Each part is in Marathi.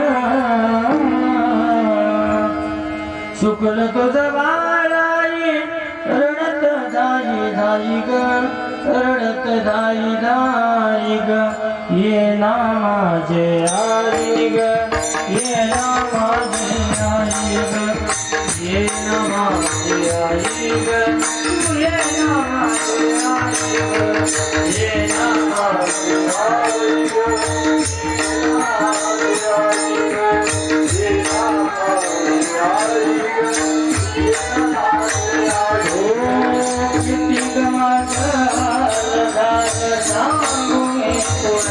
ग चुकल तुझं बाळाई रडत दाई दाई ग रडत दाई दाई ग. ये ना माझे आई ग ये ना माझे आई ग. ये ना माझे आई ग ये ना माझे आई ग ये ना माझे आई ग.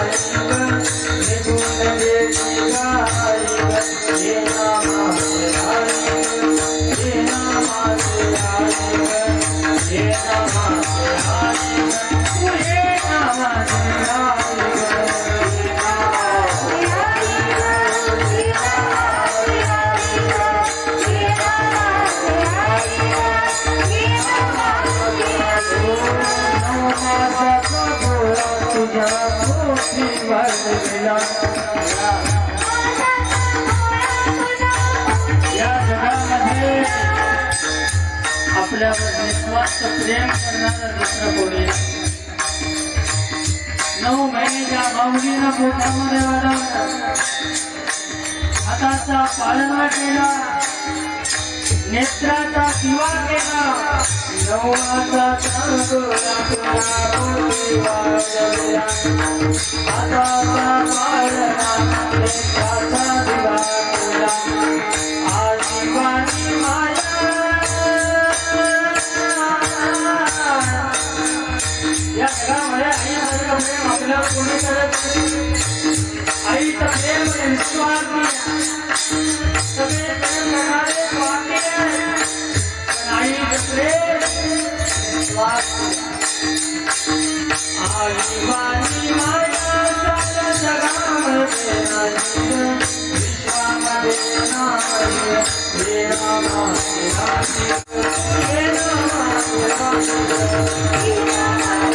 गेली गाई पोटीवर गेला. या जगामध्ये आपल्यावर निस्वार्थ प्रेम करणारा दुसरा कोणी नऊ महिने ज्या माऊलीनं पोटामध्ये हाताचा पालना केला नेत्राचा दिवा केला नऊ हाताचा गोळा नेत्राचा दिवा केला माया या जगामध्ये प्रेम आपल्याला कोणी करत प्रेम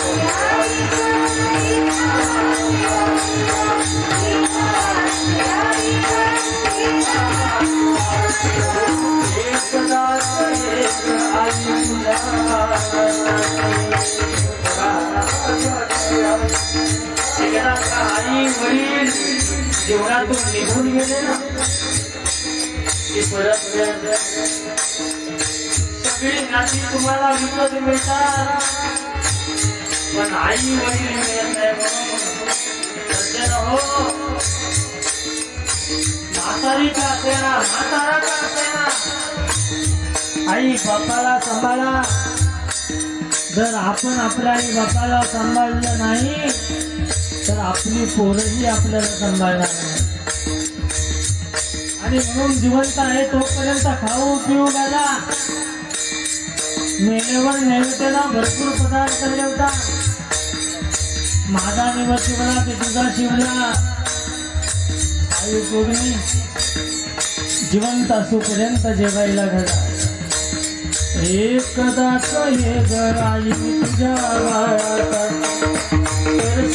Yeah. आई वडील जेवणातून निघून गेले ना की परत सगळी नाती तुम्हाला विकत मिळतात पण आई वडील मिळत नाही म्हणून हो म्हातारी का असेना म्हातारा का असेना आई बापाला सांभाळा जर आपण आपल्या आई बापाला सांभाळलं नाही तर आपली पोरही आपल्याला सांभाळणार नाही. आणि म्हणून जिवंत आहे तोपर्यंत खाऊ पिऊ घाला. मेलेवर नैवेद्याला भरपूर पदार्थ जेवता माझा निवड शिवला ते तुझा शिवला आई कोणी जिवंत असूपर्यंत जेवायला घडा एकदा हे गराई तुझ्या तर तुझ्या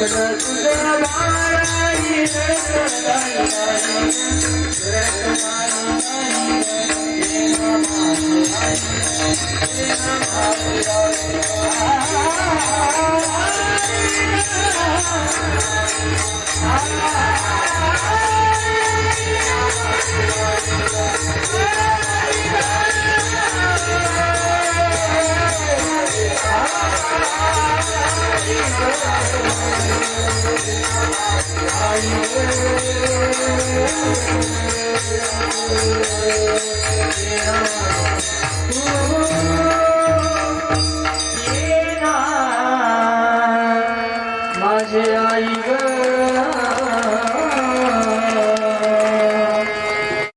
आई, हे नामाचे आई. Thank